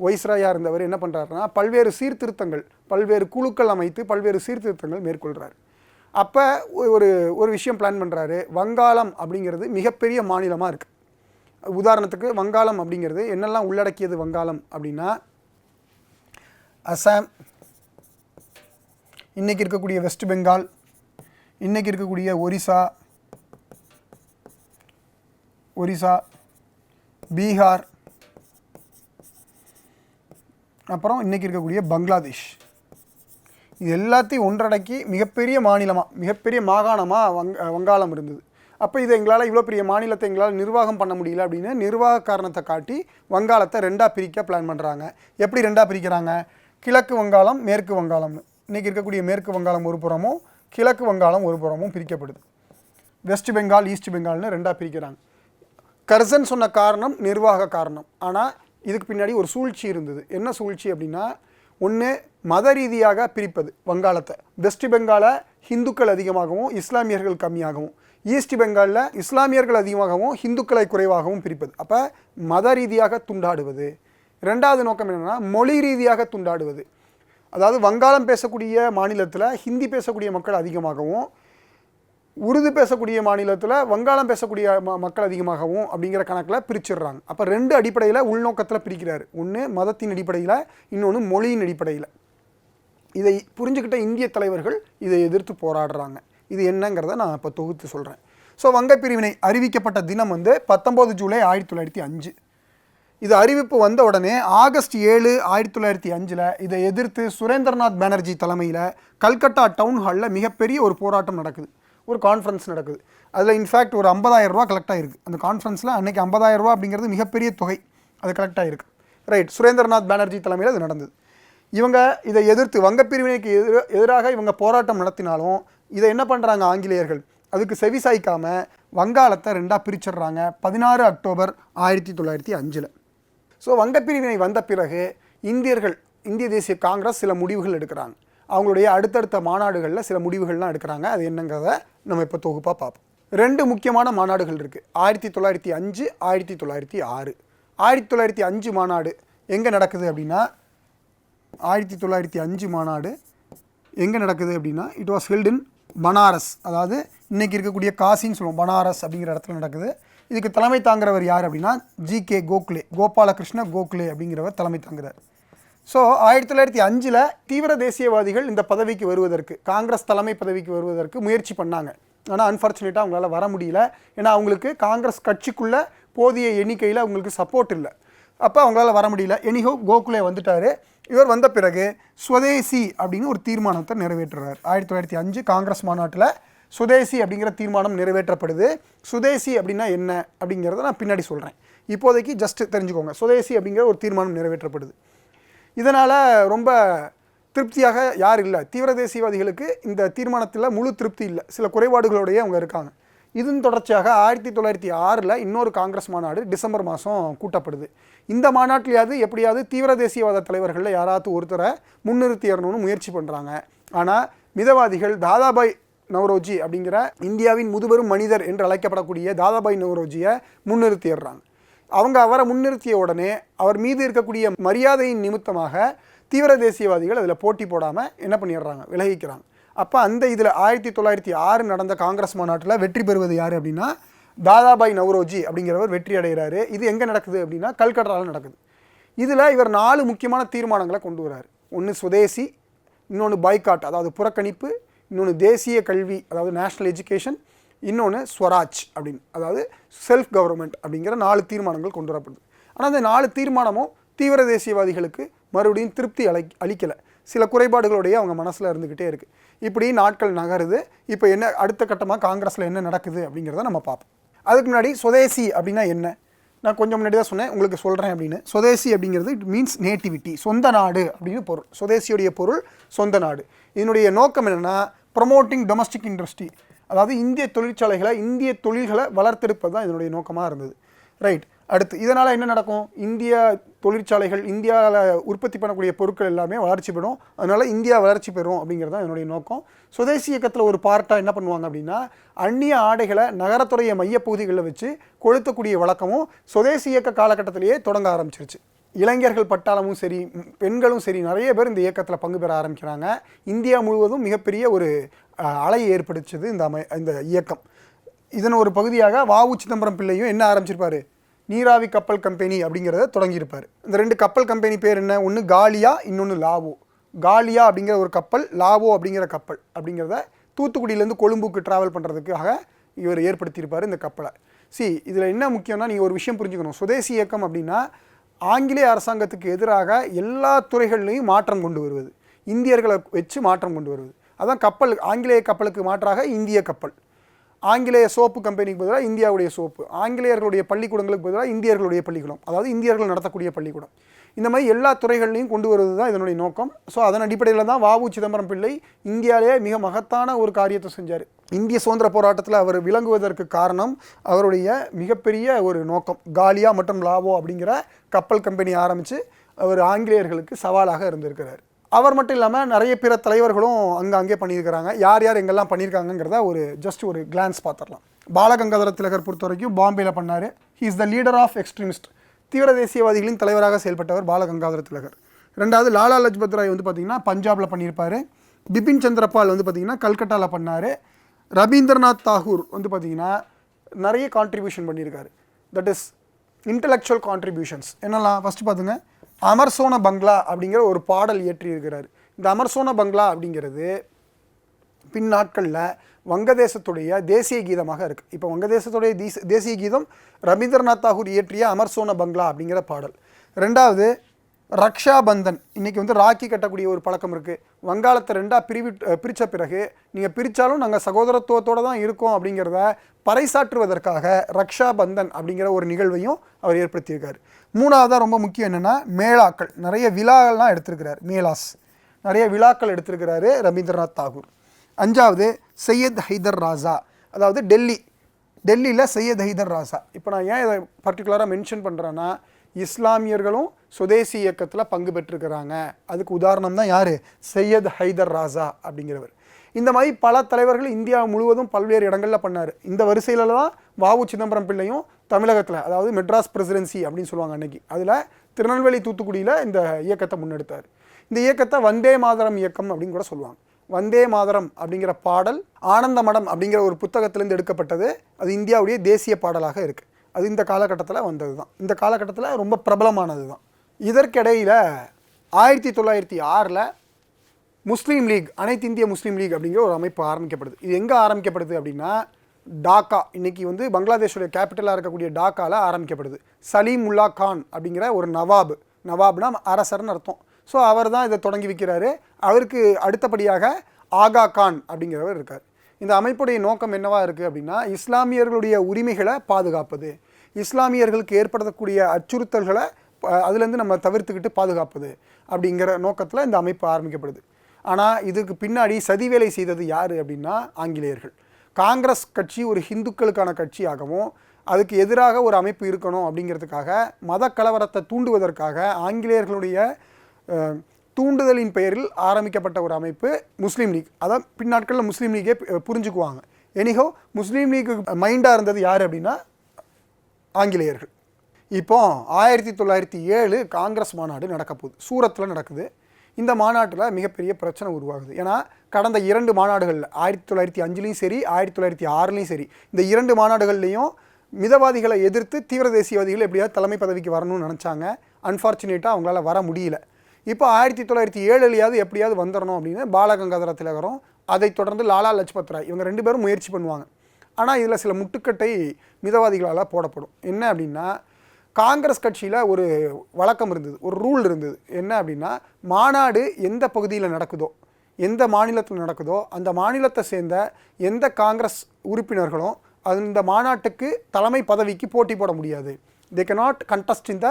ஒய்ஸ்ராயாக இருந்தவர் என்ன பண்ணுறாருன்னா பல்வேறு சீர்திருத்தங்கள் பல்வேறு குழுக்கள் அமைத்து பல்வேறு சீர்திருத்தங்கள் மேற்கொள்கிறார் அப்போ ஒரு ஒரு விஷயம் பிளான் பண்ணுறாரு வங்காளம் அப்படிங்கிறது மிகப்பெரிய மாநிலமாக இருக்குது உதாரணத்துக்கு வங்காளம் அப்படிங்கிறது என்னெல்லாம் உள்ளடக்கியது வங்காளம் அப்படின்னா அசாம் இன்றைக்கி இருக்கக்கூடிய வெஸ்ட் பெங்கால் இன்றைக்கி இருக்கக்கூடிய ஒரிசா ஒரிசா பீகார் அப்புறம் இன்னைக்கு இருக்கக்கூடிய பங்களாதேஷ். இது எல்லாத்தையும் ஒன்றடக்கி மிகப்பெரிய மாநிலமாக மிகப்பெரிய மாகாணமாக வங்க வங்காளம் இருந்தது. அப்போ இதை எங்களால் இவ்வளோ பெரிய மாநிலத்தை எங்களால் நிர்வாகம் பண்ண முடியல அப்படின்னு நிர்வாக காரணத்தை காட்டி வங்காளத்தை ரெண்டாக பிரிக்க பிளான் பண்ணுறாங்க எப்படி ரெண்டாக பிரிக்கிறாங்க? கிழக்கு வங்காளம் மேற்கு வங்காளம்னு. இன்றைக்கி இருக்கக்கூடிய மேற்கு வங்காளம் ஒரு புறமும் கிழக்கு வங்காளம் ஒரு புறமும் பிரிக்கப்படுது. வெஸ்ட் பெங்கால் ஈஸ்ட் பெங்கால்னு ரெண்டாக பிரிக்கிறாங்க. கர்சன் சொன்ன காரணம் நிர்வாக காரணம். ஆனால் இதுக்கு பின்னாடி ஒரு சூழ்ச்சி இருந்தது. என்ன சூழ்ச்சி அப்படின்னா ஒன்று மத ரீதியாக பிரிப்பது வங்காளத்தை. வெஸ்ட் பெங்காலை ஹிந்துக்கள் அதிகமாகவும் இஸ்லாமியர்கள் கம்மியாகவும். ஈஸ்ட் பெங்காலில் இஸ்லாமியர்கள் அதிகமாகவும் ஹிந்துக்களை குறைவாகவும் பிரிப்பது. அப்போ மத ரீதியாக துண்டாடுவது. ரெண்டாவது நோக்கம் என்னென்னா மொழி ரீதியாக துண்டாடுவது. அதாவது வங்காளம் பேசக்கூடிய மாநிலத்தில் ஹிந்தி பேசக்கூடிய மக்கள் அதிகமாகவும் உருது பேசக்கூடிய மாநிலத்தில் வங்காளம் பேசக்கூடிய ம மக்கள் அதிகமாகவும் அப்படிங்கிற கணக்கில் பிரிச்சிடுறாங்க. அப்போ ரெண்டு அடிப்படையில் உள்நோக்கத்தில் பிரிக்கிறார். ஒன்று மதத்தின் அடிப்படையில் இன்னொன்று மொழியின் அடிப்படையில். இதை புரிஞ்சுக்கிட்ட இந்திய தலைவர்கள் இதை எதிர்த்து போராடுறாங்க. இது என்னங்கிறத நான் இப்போ தொகுத்து சொல்கிறேன் ஸோ வங்கப் பிரிவினை அறிவிக்கப்பட்ட தினம் வந்து பத்தொம்போது ஜூலை ஆயிரத்தி தொள்ளாயிரத்தி அஞ்சு. இது அறிவிப்பு வந்த உடனே ஆகஸ்ட் ஏழு ஆயிரத்தி தொள்ளாயிரத்தி அஞ்சில் இதை எதிர்த்து சுரேந்திரநாத் பானர்ஜி தலைமையில் கல்கட்டா டவுன் ஹாலில் மிகப்பெரிய ஒரு போராட்டம் நடக்குது. ஒரு கான்ஃபரன்ஸ் நடக்குது. அதில் இன்ஃபேக்ட் ஒரு 50000 ரூபா கலெக்ட் ஆகிருக்கு அந்த கான்ஃபரன்ஸில் அன்றைக்கி 50000 ரூபா அப்படிங்கிறது மிகப்பெரிய தொகை. அது கலெக்ட் ஆகிருக்கு ரைட் சுரேந்திரநாத் பானர்ஜி தலைமையில் அது நடந்தது. இவங்க இதை எதிர்த்து வங்க பிரிவினைக்கு எதிர எதிராக இவங்க போராட்டம் நடத்தினாலும் இதை என்ன பண்ணுறாங்க ஆங்கிலேயர்கள்? அதுக்கு செவி வங்காளத்தை ரெண்டாக பிரிச்சிடுறாங்க. பதினாறு அக்டோபர் ஆயிரத்தி தொள்ளாயிரத்தி அஞ்சில். ஸோ வங்கப்பிரிவினை வந்த பிறகு இந்தியர்கள் இந்திய தேசிய காங்கிரஸ் சில முடிவுகள் எடுக்கிறாங்க. அவங்களுடைய அடுத்தடுத்த மாநாடுகளில் சில முடிவுகள்லாம் எடுக்கிறாங்க. அது என்னங்கிறத நம்ம இப்போ தொகுப்பாக பார்ப்போம். ரெண்டு முக்கியமான மாநாடுகள் இருக்குது ஆயிரத்தி தொள்ளாயிரத்தி அஞ்சு ஆயிரத்தி தொள்ளாயிரத்தி ஆறு. ஆயிரத்தி தொள்ளாயிரத்தி அஞ்சு மாநாடு எங்கே நடக்குது அப்படின்னா ஆயிரத்தி தொள்ளாயிரத்தி அஞ்சு மாநாடு எங்கே நடக்குது அப்படின்னா it was held in Banaras அதாவது இன்றைக்கி இருக்கக்கூடிய காசின்னு சொல்லுவோம். பனாரஸ் அப்படிங்கிற இடத்துல நடக்குது. இதுக்கு தலைமை தாங்குறவர் யார் அப்படின்னா ஜி கே கோக்லே கோபாலகிருஷ்ண கோக்லே அப்படிங்கிறவர் தலைமை தாங்குறார். ஸோ ஆயிரத்தி தொள்ளாயிரத்தி அஞ்சில் தீவிர தேசியவாதிகள் இந்த பதவிக்கு வருவதற்கு காங்கிரஸ் தலைமை பதவிக்கு வருவதற்கு முயற்சி பண்ணாங்க. ஆனால் அன்ஃபார்ச்சுனேட்டாக அவங்களால வர முடியல. ஏன்னா அவங்களுக்கு காங்கிரஸ் கட்சிக்குள்ளே போதிய எண்ணிக்கையில் அவங்களுக்கு சப்போர்ட் இல்லை. அப்போ அவங்களால வர முடியல. எனிஹோ கோகுலே வந்துட்டார். இவர் வந்த பிறகு சுதேசி அப்படின்னு ஒரு தீர்மானத்தை நிறைவேற்றுறார். ஆயிரத்தி தொள்ளாயிரத்தி அஞ்சு காங்கிரஸ் மாநாட்டில் சுதேசி அப்படிங்கிற தீர்மானம் நிறைவேற்றப்படுது. சுதேசி அப்படின்னா என்ன அப்படிங்கிறத நான் பின்னாடி சொல்கிறேன் இப்போதைக்கு ஜஸ்ட் தெரிஞ்சுக்கோங்க. சுதேசி அப்படிங்கிற ஒரு தீர்மானம் நிறைவேற்றப்படுது. இதனால் ரொம்ப திருப்தியாக யார் இல்லை. தீவிர தேசியவாதிகளுக்கு இந்த தீர்மானத்தில் முழு திருப்தி இல்லை. சில குறைபாடுகளோடையே அவங்க இருக்காங்க. இதன் தொடர்ச்சியாக ஆயிரத்தி தொள்ளாயிரத்தி ஆறில் இன்னொரு காங்கிரஸ் மாநாடு டிசம்பர் மாதம் கூட்டப்படுது. இந்த மாநாட்டிலையாவது எப்படியாவது தீவிர தேசியவாத தலைவர்களில் யாராவது ஒருத்தரை முன்னிறுத்திடணும்னு முயற்சி பண்ணுறாங்க ஆனால் மிதவாதிகள் தாதாபாய் நவரோஜி அப்படிங்கிற இந்தியாவின் முதுபெரும் மனிதர் என்று அழைக்கப்படக்கூடிய தாதாபாய் நவரோஜியை முன்னிறுத்திடுறாங்க அவங்க அவரை முன்னிறுத்திய உடனே அவர் மீது இருக்கக்கூடிய மரியாதையின் நிமித்தமாக தீவிர தேசியவாதிகள் அதில் போட்டி போடாமல் என்ன பண்ணிடுறாங்க? விலகிக்கிறாங்க. அப்போ அந்த இதில் ஆயிரத்தி தொள்ளாயிரத்தி ஆறு நடந்த காங்கிரஸ் மாநாட்டில் வெற்றி பெறுவது யார் அப்படின்னா தாதாபாய் நவ்ரோஜி அப்படிங்கிறவர் வெற்றி அடைகிறாரு. இது எங்கே நடக்குது அப்படின்னா கல்கட்டாவில் நடக்குது. இதில் இவர் நாலு முக்கியமான தீர்மானங்களை கொண்டு வராரு. ஒன்று சுதேசி இன்னொன்று பாய்காட் அதாவது புறக்கணிப்பு இன்னொன்று தேசிய கல்வி அதாவது நேஷ்னல் எஜுகேஷன் இன்னொன்று ஸ்வராஜ் அப்படின்னு. அதாவது செல்ஃப் கவர்மெண்ட் அப்படிங்கிற நாலு தீர்மானங்கள் கொண்டு வரப்படுது. ஆனால் அந்த நாலு தீர்மானமும் தீவிர தேசியவாதிகளுக்கு மறுபடியும் திருப்தி அளி அளிக்கலை. சில குறைபாடுகளுடைய அவங்க மனசில் இருந்துக்கிட்டே இருக்குது இப்படி நாட்கள் நகருது. இப்போ என்ன அடுத்த கட்டமாக காங்கிரஸில் என்ன நடக்குது அப்படிங்கிறத நம்ம பார்ப்போம். அதுக்கு முன்னாடி சுதேசி அப்படின்னா என்ன? நான் கொஞ்சம் முன்னாடி தான் சொன்னேன். உங்களுக்கு சொல்கிறேன் அப்படின்னு. சுதேசி அப்படிங்கிறது இட் மீன்ஸ் நேட்டிவிட்டி சொந்த நாடு அப்படின்னு பொருள். சுதேசியுடைய பொருள் சொந்த நாடு. இதனுடைய நோக்கம் என்னென்னா ப்ரொமோட்டிங் டொமஸ்டிக் இண்டஸ்ட்ரி அதாவது இந்திய தொழிற்சாலைகளை இந்திய தொழில்களை வளர்த்தெடுப்பது தான் இதனுடைய நோக்கமாக இருந்தது. ரைட் அடுத்து இதனால் என்ன நடக்கும்? இந்திய தொழிற்சாலைகள் இந்தியாவில் உற்பத்தி பண்ணக்கூடிய பொருட்கள் எல்லாமே வளர்ச்சி பெறும். அதனால் இந்தியா வளர்ச்சி பெறும் அப்படிங்கிறது தான் என்னுடைய நோக்கம். சுதேசி இயக்கத்தில் ஒரு பார்ட்டாக என்ன பண்ணுவாங்க அப்படின்னா அந்நிய ஆடைகளை நகரத்துறைய மையப்பகுதிகளில் வச்சு கொளுத்தக்கூடிய வழக்கமும் சுதேசி இயக்க காலகட்டத்திலேயே தொடங்க ஆரம்பிச்சிருச்சு. இளைஞர்கள் பட்டாளமும் சரி பெண்களும் சரி நிறைய பேர் இந்த இயக்கத்தில் பங்கு பெற ஆரம்பிக்கிறாங்க. இந்தியா முழுவதும் மிகப்பெரிய ஒரு அலையை ஏற்படுத்தது இந்த அமை இந்த இயக்கம். இதன் ஒரு பகுதியாக வாவு சிதம்பரம் பிள்ளையும் என்ன ஆரம்பிச்சிருப்பாரு? நீராவி கப்பல் கம்பெனி அப்படிங்கிறத தொடங்கியிருப்பார். இந்த ரெண்டு கப்பல் கம்பெனி பேர் என்ன? ஒன்று காலியா இன்னொன்று லாவோ. காலியா அப்படிங்கிற ஒரு கப்பல் லாவோ அப்படிங்கிற கப்பல் அப்படிங்கிறத தூத்துக்குடியிலேருந்து கொழும்புக்கு ட்ராவல் பண்ணுறதுக்காக இவர் ஏற்படுத்தியிருப்பார் இந்த கப்பலை. சி இதில் என்ன முக்கியம்னா நீங்கள் ஒரு விஷயம் புரிஞ்சுக்கணும். சுதேசி இயக்கம் அப்படின்னா ஆங்கிலேய அரசாங்கத்துக்கு எதிராக எல்லா துறைகள்லையும் மாற்றம் கொண்டு வருவது. இந்தியர்களை வச்சு மாற்றம் கொண்டு வருவது. அதான் கப்பல் ஆங்கிலேய கப்பலுக்கு மாற்றாக இந்திய கப்பல். ஆங்கிலேய சோப்பு கம்பெனிக்கு பதிலாக இந்தியாவுடைய சோப்பு. ஆங்கிலேயர்களுடைய பள்ளிக்கூடங்களுக்கு பதிலாக இந்தியர்களுடைய பள்ளிக்கூடம். அதாவது இந்தியர்கள் நடத்தக்கூடிய பள்ளிக்கூடம். இந்த மாதிரி எல்லா துறைகள்லையும் கொண்டு வருவது தான் இதனுடைய நோக்கம். ஸோ அதன் அடிப்படையில் தான் வாவு சிதம்பரம் பிள்ளை இந்தியாவிலேயே மிக மகத்தான ஒரு காரியத்தை செஞ்சார். இந்திய சுதந்திர போராட்டத்தில் அவர் விளங்குவதற்கு காரணம் அவருடைய மிகப்பெரிய ஒரு நோக்கம் காலியா மற்றும் லாவோ அப்படிங்கிற கப்பல் கம்பெனி ஆரம்பித்து அவர் ஆங்கிலேயர்களுக்கு சவாலாக இருந்திருக்கிறார். அவர் மட்டும் இல்லாமல் நிறைய பிற தலைவர்களும் அங்கே அங்கே பண்ணியிருக்கிறாங்க. யார் யார் எங்கெல்லாம் பண்ணியிருக்காங்கங்கிறத ஒரு ஜஸ்ட் ஒரு கிளான்ஸ் பார்த்துடலாம். பாலகங்காதர திலகர் பொறுத்த வரைக்கும் பாம்பேல பண்ணார். He is the leader of extremist தீவிர தேசியவாதிகளின் தலைவராக செயல்பட்டவர் பாலகங்காதர திலகர். ரெண்டாவது லாலா லஜ்பத் ராய் வந்து பார்த்திங்கன்னா பஞ்சாபில் பண்ணியிருப்பார். பிபின் சந்திரபால் வந்து பார்த்திங்கன்னா கல்கட்டாவில் பண்ணார். ரவீந்திரநாத் தாகூர் வந்து பார்த்திங்கன்னா நிறைய கான்ட்ரிபியூஷன் பண்ணியிருக்காரு. தட் இஸ் இன்டலெக்சுவல் கான்ட்ரிபியூஷன்ஸ் என்னெல்லாம்? ஃபஸ்ட்டு பார்த்துங்க. அமர்சோன பங்களா அப்படிங்கிற ஒரு பாடல் இயற்றியிருக்கிறார். இந்த அமர்சோன பங்களா அப்படிங்கிறது பின் நாட்களில் வங்கதேசத்துடைய தேசிய கீதமாக இருக்குது இப்போ வங்கதேசத்துடைய தீச தேசிய கீதம் ரவீந்திரநாத் தாகூர் இயற்றிய அமர்சோன பங்களா அப்படிங்கிற பாடல். ரெண்டாவது ரக்ஷா பந்தன் இன்றைக்கி வந்து ராக்கி கட்டக்கூடிய ஒரு பழக்கம் இருக்குது வங்காளத்தை ரெண்டாக பிரிவி பிரித்த பிறகு நீங்கள் பிரித்தாலும் நாங்கள் சகோதரத்துவத்தோடு தான் இருக்கோம் அப்படிங்கிறத பறைசாற்றுவதற்காக ரக்ஷா பந்தன் அப்படிங்கிற ஒரு நிகழ்வையும் அவர் ஏற்படுத்தியிருக்கார். மூணாவதாக ரொம்ப முக்கியம் என்னென்னா மேளாக்கள். நிறைய விழாக்கள்லாம் எடுத்திருக்கிறார். மேலாஸ் நிறைய விழாக்கள் எடுத்திருக்கிறாரு ரவீந்திரநாத் தாகூர். அஞ்சாவது சையத் ஹைதர் ராசா அதாவது டெல்லி. டெல்லியில் சையத் ஹைதர் ராசா இப்போ நான் ஏன் இதை பர்டிகுலராக மென்ஷன் பண்ணுறேன்னா இஸ்லாமியர்களும் சுதேசி இயக்கத்தில் பங்கு பெற்றிருக்கிறாங்க. அதுக்கு உதாரணம் தான் யார்? சையத் ஹைதர் ராசா அப்படிங்கிறவர். இந்த மாதிரி பல தலைவர்கள் இந்தியா முழுவதும் பல்வேறு இடங்களில் பண்ணார். இந்த வரிசையில் தான் வாவு சிதம்பரம் பிள்ளையும் தமிழகத்தில் அதாவது மெட்ராஸ் பிரசிடென்சி அப்படின்னு சொல்லுவாங்க அன்றைக்கி அதில் திருநெல்வேலி தூத்துக்குடியில் இந்த இயக்கத்தை முன்னெடுத்தார். இந்த இயக்கத்தை வந்தே மாதரம் இயக்கம் அப்படின்னு கூட சொல்லுவாங்க. வந்தே மாதரம் அப்படிங்கிற பாடல் ஆனந்த மடம் அப்படிங்கிற ஒரு புத்தகத்திலேருந்து எடுக்கப்பட்டது. அது இந்தியாவுடைய தேசிய பாடலாக இருக்குது அது இந்த காலகட்டத்தில் வந்தது தான். இந்த காலகட்டத்தில் ரொம்ப பிரபலமானது தான். இதற்கிடையில் ஆயிரத்தி தொள்ளாயிரத்தி ஆறில் முஸ்லீம் லீக் அனைத்து இந்திய முஸ்லீம் லீக் அப்படிங்கிற ஒரு அமைப்பு ஆரம்பிக்கப்படுது. இது எங்கே ஆரம்பிக்கப்படுது அப்படின்னா டாக்கா இன்றைக்கி வந்து பங்களாதேஷுடைய கேபிட்டலாக இருக்கக்கூடிய டாக்காவில் ஆரம்பிக்கப்படுது. சலீம் உல்லா கான் அப்படிங்கிற ஒரு நவாப் நவாப்னா அரசர்னு அர்த்தம். ஸோ அவர் தான் இதை தொடங்கி வைக்கிறாரு. அவருக்கு அடுத்தபடியாக ஆகா கான் அப்படிங்கிறவர் இருக்கார். இந்த அமைப்புடைய நோக்கம் என்னவா இருக்குது அப்படின்னா இஸ்லாமியர்களுடைய உரிமைகளை பாதுகாப்பது. இஸ்லாமியர்களுக்கு ஏற்படக்கூடிய அச்சுறுத்தல்களை ப- அதுலேருந்து நம்ம தவிர்த்துக்கிட்டு பாதுகாப்பது அப்படிங்கிற நோக்கத்தில் இந்த அமைப்பு ஆரம்பிக்கப்படுது. ஆனால் இதுக்கு பின்னாடி சதி வேலை செய்தது யார் அப்படின்னா ஆங்கிலேயர்கள். காங்கிரஸ் கட்சி ஒரு ஹிந்துக்களுக்கான கட்சியாகவும் அதுக்கு எதிராக ஒரு அமைப்பு இருக்கணும் அப்படிங்கிறதுக்காக மத கலவரத்தை தூண்டுவதற்காக ஆங்கிலேயர்களுடைய தூண்டுதலின் பெயரில் ஆரம்பிக்கப்பட்ட ஒரு அமைப்பு முஸ்லீம் லீக். அதான் பின்னாட்களில் முஸ்லீம் லீக்கே புரிஞ்சுக்குவாங்க. எனிகோ முஸ்லீம் லீக்கு மைண்டாக இருந்தது யார் அப்படின்னா ஆங்கிலேயர்கள். இப்போ ஆயிரத்தி தொள்ளாயிரத்தி ஏழு காங்கிரஸ் மாநாடு நடக்க போகுது. சூரத்தில் நடக்குது. இந்த மாநாட்டில் மிகப்பெரிய பிரச்சனை உருவாகுது. ஏன்னா கடந்த இரண்டு மாநாடுகளில் ஆயிரத்தி தொள்ளாயிரத்தி அஞ்சுலேயும் சரி ஆயிரத்தி தொள்ளாயிரத்தி ஆறுலேயும் சரி இந்த இரண்டு மாநாடுகள்லையும் மிதவாதிகளை எதிர்த்து தீவிர தேசியவாதிகள் எப்படியாவது தலைமை பதவிக்கு வரணும்னு நினச்சாங்க. அன்ஃபார்ச்சுனேட்டாக அவங்களால வர முடியல. இப்போ ஆயிரத்தி தொள்ளாயிரத்தி ஏழுலையாவது எப்படியாவது வந்துடணும் அப்படின்னு பாலகங்காதர திலகரும் அதைத் தொடர்ந்து லாலா லஜ்பத் ராய் இவங்க ரெண்டு பேரும் முயற்சி பண்ணுவாங்க. ஆனால் இதில் சில முட்டுக்கட்டை மிதவாதிகளால் போடப்படும். என்ன அப்படின்னா காங்கிரஸ் கட்சியில் ஒரு வழக்கம் இருந்தது ஒரு ரூல் இருந்தது. என்ன அப்படின்னா மாநாடு எந்த பகுதியில் நடக்குதோ எந்த மாநிலத்தில் நடக்குதோ அந்த மாநிலத்தை சேர்ந்த எந்த காங்கிரஸ் உறுப்பினர்களும் அந்த மாநாட்டுக்கு தலைமை பதவிக்கு போட்டி போட முடியாது. They can not contest in the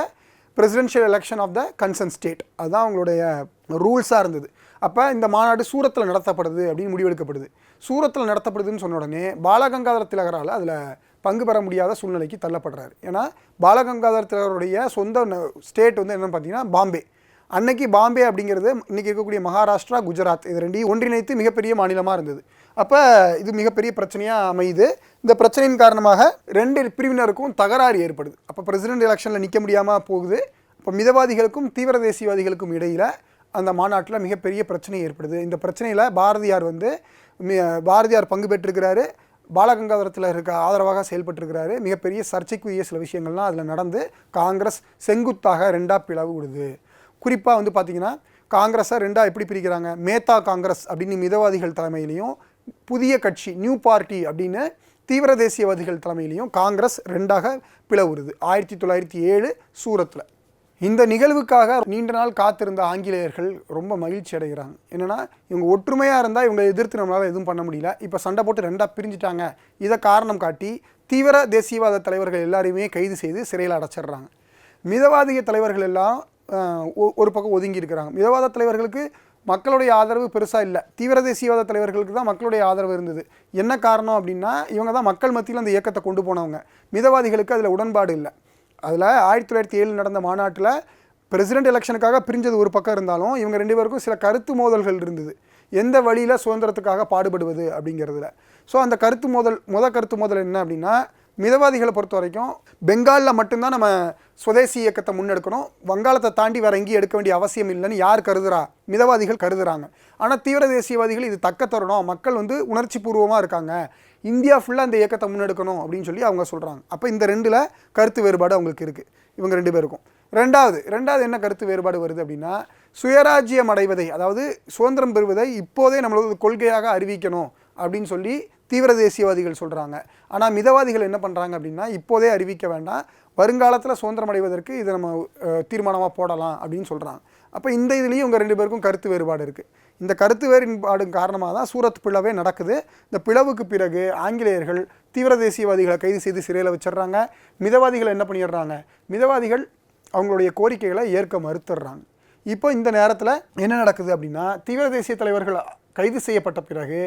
presidential election of the concern state அதுதான் அவங்களுடைய ரூல்ஸாக இருந்தது. அப்போ இந்த மாநாடு சூரத்தில் நடத்தப்படுது அப்படின்னு முடிவெடுக்கப்படுது. சூரத்தில் நடத்தப்படுதுன்னு சொன்ன உடனே பாலகங்காதர திலகரால் அதில் பங்கு பெற முடியாத சூழ்நிலைக்கு தள்ளப்படுறாரு. ஏன்னா பாலகங்காதர திலகருடைய சொந்த ஸ்டேட் வந்து என்னென்னு பார்த்தீங்கன்னா பாம்பே. அன்னைக்கு பாம்பே அப்படிங்கிறது இன்றைக்கி இருக்கக்கூடிய மகாராஷ்டிரா குஜராத் இது ரெண்டையும் ஒன்றிணைத்து மிகப்பெரிய மாநிலமாக இருந்தது. அப்போ இது மிகப்பெரிய பிரச்சனையாக அமையுது. இந்த பிரச்சனையின் காரணமாக ரெண்டு பிரிவினருக்கும் தகராறு ஏற்படுது. அப்போ பிரசிடென்ட் எலெக்ஷனில் நிற்க முடியாமல் போகுது. இப்போ மிதவாதிகளுக்கும் தீவிர தேசியவாதிகளுக்கும் இடையில் அந்த மாநாட்டில் மிகப்பெரிய பிரச்சனை ஏற்படுது. இந்த பிரச்சனையில் பாரதியார் வந்து பாரதியார் பங்கு பெற்றிருக்கிறாரு. பாலகங்காதரத்தில் இருக்க ஆதரவாக செயல்பட்டிருக்கிறாரு. மிகப்பெரிய சர்ச்சைக்குரிய சில விஷயங்கள்லாம் அதில் நடந்து காங்கிரஸ் செங்குத்தாக ரெண்டாக பிளவு விடுது குறிப்பாக வந்து பார்த்தீங்கன்னா காங்கிரஸை ரெண்டாக எப்படி பிரிக்கிறாங்க? மேத்தா காங்கிரஸ் அப்படின்னு மிதவாதிகள் தலைமையிலையும் புதிய கட்சி நியூ பார்ட்டி அப்படின்னு தீவிர தேசியவாதிகள் தலைமையிலையும் காங்கிரஸ் ரெண்டாக பிளவுறுது. ஆயிரத்தி தொள்ளாயிரத்தி ஏழு சூரத்தில் இந்த நிகழ்வுக்காக நீண்ட நாள் காத்திருந்த ஆங்கிலேயர்கள் ரொம்ப மகிழ்ச்சி அடைகிறாங்க. என்னென்னா இவங்க ஒற்றுமையாக இருந்தால் இவங்க எதிர்த்து நம்மளால் எதுவும் பண்ண முடியல. இப்போ சண்டை போட்டு ரெண்டாக பிரிஞ்சுட்டாங்க. இதை காரணம் காட்டி தீவிர தேசியவாத தலைவர்கள் எல்லாரையுமே கைது செய்து சிறையில் அடைச்சிடுறாங்க. மிதவாதிய தலைவர்கள் எல்லாம் ஒ- ஒரு பக்கம் ஒதுங்கி இருக்கிறாங்க. மிதவாத தலைவர்களுக்கு மக்களுடைய ஆதரவு பெருசாக இல்லை. தீவிர தேசியவாத தலைவர்களுக்கு தான் மக்களுடைய ஆதரவு இருந்தது. என்ன காரணம் அப்படின்னா இவங்க தான் மக்கள் மத்தியில் அந்த இயக்கத்தை கொண்டு போனவங்க. மிதவாதிகளுக்கு அதில் உடன்பாடு இல்லை. அதில் ஆயிரத்தி தொள்ளாயிரத்தி ஏழு நடந்த மாநாட்டில் பிரசிடென்ட் எலெக்ஷனுக்காக பிரிஞ்சது ஒரு பக்கம் இருந்தாலும் இவங்க ரெண்டு பேருக்கும் சில கருத்து மோதல்கள் இருந்தது. எந்த வழியில் சுதந்திரத்துக்காக பாடுபடுவது அப்படிங்கிறதுல. ஸோ அந்த கருத்து மோதல் மொத கருத்து மோதல் என்ன அப்படின்னா மிதவாதிகளை பொறுத்த வரைக்கும் பெங்காலில் மட்டும்தான் நம்ம சுதேசி இயக்கத்தை முன்னெடுக்கணும். வங்காளத்தை தாண்டி வேற எங்கேயும் எடுக்க வேண்டிய அவசியம் இல்லைன்னு யார் கருதுறா? மிதவாதிகள் கருதுறாங்க. ஆனால் தீவிர தேசியவாதிகள் இது தக்க தரணும். மக்கள் வந்து உணர்ச்சி பூர்வமாக இருக்காங்க. இந்தியா ஃபுல்லாக இந்த இயக்கத்தை முன்னெடுக்கணும் அப்படின்னு சொல்லி அவங்க சொல்கிறாங்க அப்போ இந்த ரெண்டில் கருத்து வேறுபாடு அவங்களுக்கு இருக்குது இவங்க ரெண்டு பேருக்கும். ரெண்டாவது ரெண்டாவது என்ன கருத்து வேறுபாடு வருது அப்படின்னா சுயராஜ்யம் அடைவதை அதாவது சுதந்திரம் பெறுவதை இப்போதே நம்மளோட கொள்கையாக அறிவிக்கணும் அப்படின்னு சொல்லி தீவிர தேசியவாதிகள் சொல்கிறாங்க ஆனால் மிதவாதிகள் என்ன பண்ணுறாங்க அப்படின்னா இப்போதே அறிவிக்க வேண்டாம். வருங்காலத்தில் சுதந்திரம் அடைவதற்கு இதை நம்ம தீர்மானமாக போடலாம் அப்படின்னு சொல்கிறாங்க அப்போ இந்த இதுலேயும் இவங்க ரெண்டு பேருக்கும் கருத்து வேறுபாடு இருக்குது இந்த கருத்து வேறுபாடு காரணமாக தான் சூரத் பிளவே நடக்குது. இந்த பிளவுக்கு பிறகு ஆங்கிலேயர்கள் தீவிர தேசியவாதிகளை கைது செய்து சிறையில் வச்சிடுறாங்க. மிதவாதிகள் என்ன பண்ணிடுறாங்க? மிதவாதிகள் அவங்களுடைய கோரிக்கைகளை ஏற்க மறுத்துடுறாங்க. இப்போ இந்த நேரத்தில் என்ன நடக்குது அப்படின்னா தீவிர தேசிய தலைவர்கள் கைது செய்யப்பட்ட பிறகு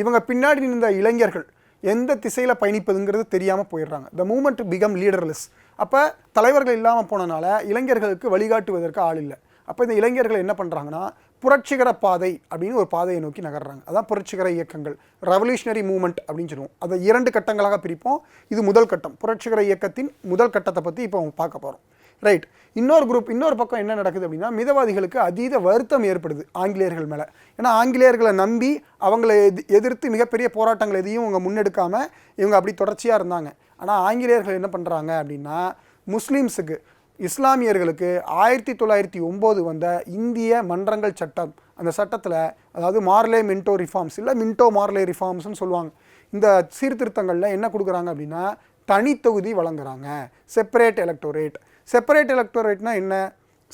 இவங்க பின்னாடி நின்ற இளைஞர்கள் எந்த திசையில் பயணிப்பதுங்கிறது தெரியாமல் போயிடுறாங்க. த மூமெண்ட் பிகம் லீடர்லெஸ் அப்போ தலைவர்கள் இல்லாமல் போனனால இளைஞர்களுக்கு வழிகாட்டுவதற்கு ஆள் இல்லை. அப்போ இந்த இளைஞர்கள் என்ன பண்ணுறாங்கன்னா புரட்சிகர பாதை அப்படின்னு ஒரு பாதையை நோக்கி நகர்றாங்க. அதான் புரட்சிகர இயக்கங்கள். ரெவல்யூஷனரி மூமெண்ட் அப்படின்னு சொல்லுவோம். அதை இரண்டு கட்டங்களாக பிரிப்போம். இது முதல் கட்டம். புரட்சிகர இயக்கத்தின் முதல் கட்டத்தை பற்றி இப்போ பார்க்க போகிறோம் ரைட் இன்னொரு குரூப் இன்னொரு பக்கம் என்ன நடக்குது அப்படின்னா மிதவாதிகளுக்கு அதீத வருத்தம் ஏற்படுது ஆங்கிலேயர்கள் மேலே. ஏன்னா ஆங்கிலேயர்களை நம்பி அவங்கள எதி எதிர்த்து மிகப்பெரிய போராட்டங்கள் எதையும் இவங்க முன்னெடுக்காமல் இவங்க அப்படி தொடர்ச்சியாக இருந்தாங்க. ஆனால் ஆங்கிலேயர்கள் என்ன பண்ணுறாங்க அப்படின்னா முஸ்லீம்ஸுக்கு இஸ்லாமியர்களுக்கு ஆயிரத்தி தொள்ளாயிரத்தி ஒம்பது வந்த இந்திய மன்றங்கள் சட்டம் அந்த சட்டத்தில் அதாவது மார்லே மின்டோ ரிஃபார்ம்ஸ் இல்லை மின்டோ மார்லே ரிஃபார்ம்ஸ்னு சொல்லுவாங்க. இந்த சீர்திருத்தங்களில் என்ன கொடுக்குறாங்க அப்படின்னா தனித்தொகுதி வழங்குறாங்க. Separate electorate. செப்பரேட் எலக்டோரேட்னா என்ன?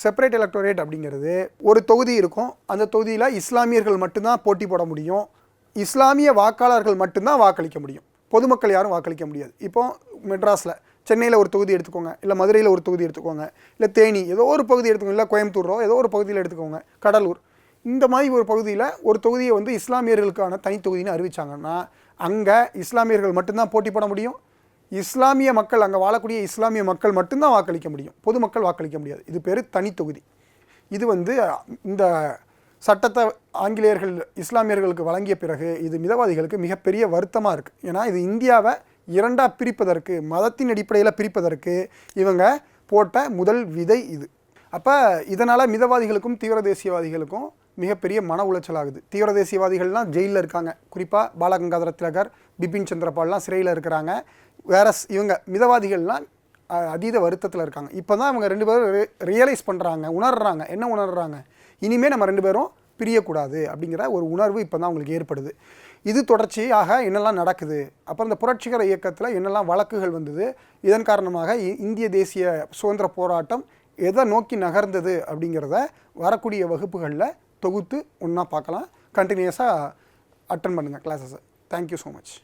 செப்பரேட் எலக்டோரேட் அப்படிங்கிறது ஒரு தொகுதி இருக்கும். அந்த தொகுதியில் இஸ்லாமியர்கள் மட்டும்தான் போட்டி போட முடியும். இஸ்லாமிய வாக்காளர்கள் மட்டும்தான் வாக்களிக்க முடியும். பொதுமக்கள் யாரும் வாக்களிக்க முடியாது. இப்போ மெட்ராஸில் சென்னையில் ஒரு தொகுதி எடுத்துக்கோங்க. இல்லை மதுரையில் ஒரு தொகுதி எடுத்துக்கோங்க. இல்லை தேனி ஏதோ ஒரு பகுதி எடுத்துக்கோங்க. இல்லை கோயம்புத்தூரோ ஏதோ ஒரு பகுதியில் எடுத்துக்கோங்க. கடலூர். இந்த மாதிரி ஒரு பகுதியில் ஒரு தொகுதியை வந்து இஸ்லாமியர்களுக்கான தனித்தொகுதின்னு அறிவிச்சாங்கன்னா அங்கே இஸ்லாமியர்கள் மட்டும்தான் போட்டி போட முடியும். இஸ்லாமிய மக்கள் அங்கே வாழக்கூடிய இஸ்லாமிய மக்கள் மட்டும்தான் வாக்களிக்க முடியும். பொதுமக்கள் வாக்களிக்க முடியாது. இது பேர் தனித்தொகுதி இது வந்து இந்த சட்டத்தை ஆங்கிலேயர்கள் இஸ்லாமியர்களுக்கு வழங்கிய பிறகு இது மிதவாதிகளுக்கு மிகப்பெரிய வருத்தமாக இருக்குது ஏன்னா இது இந்தியாவை இரண்டாக பிரிப்பதற்கு மதத்தின் அடிப்படையில் பிரிப்பதற்கு இவங்க போட்ட முதல் விதை இது. அப்போ இதனால் மிதவாதிகளுக்கும் தீவிர தேசியவாதிகளுக்கும் மிகப்பெரிய மன உளைச்சல் ஆகுது. தீவிர தேசியவாதிகள்லாம் ஜெயிலில் இருக்காங்க. குறிப்பாக பாலகங்காதர திலகர் பிபின் சந்திரபால்லாம் சிறையில் இருக்கிறாங்க. வேற இவங்க மிதவாதிகள்லாம் அதீத வருத்தத்தில் இருக்காங்க. இப்போ தான் இவங்க ரெண்டு பேரும் ரியலைஸ் பண்ணுறாங்க உணர்றாங்க. என்ன உணர்றாங்க? இனிமேல் நம்ம ரெண்டு பேரும் பிரியக்கூடாது அப்படிங்கிற ஒரு உணர்வு இப்போ தான் அவங்களுக்கு ஏற்படுது. இது தொடர்ச்சியாக என்னெல்லாம் நடக்குது? அப்புறம் இந்த புரட்சிகர இயக்கத்தில் என்னெல்லாம் வழக்குகள் வந்தது? இதன் காரணமாக இ- இந்திய தேசிய சுதந்திர போராட்டம் எதை நோக்கி நகர்ந்தது அப்படிங்கிறத வரக்கூடிய வகுப்புகளில் தொகுத்து ஒன்றா பார்க்கலாம். கண்டினியூஸாக அட்டன் பண்ணுங்கள் கிளாஸஸை தேங்க்யூ ஸோ மச்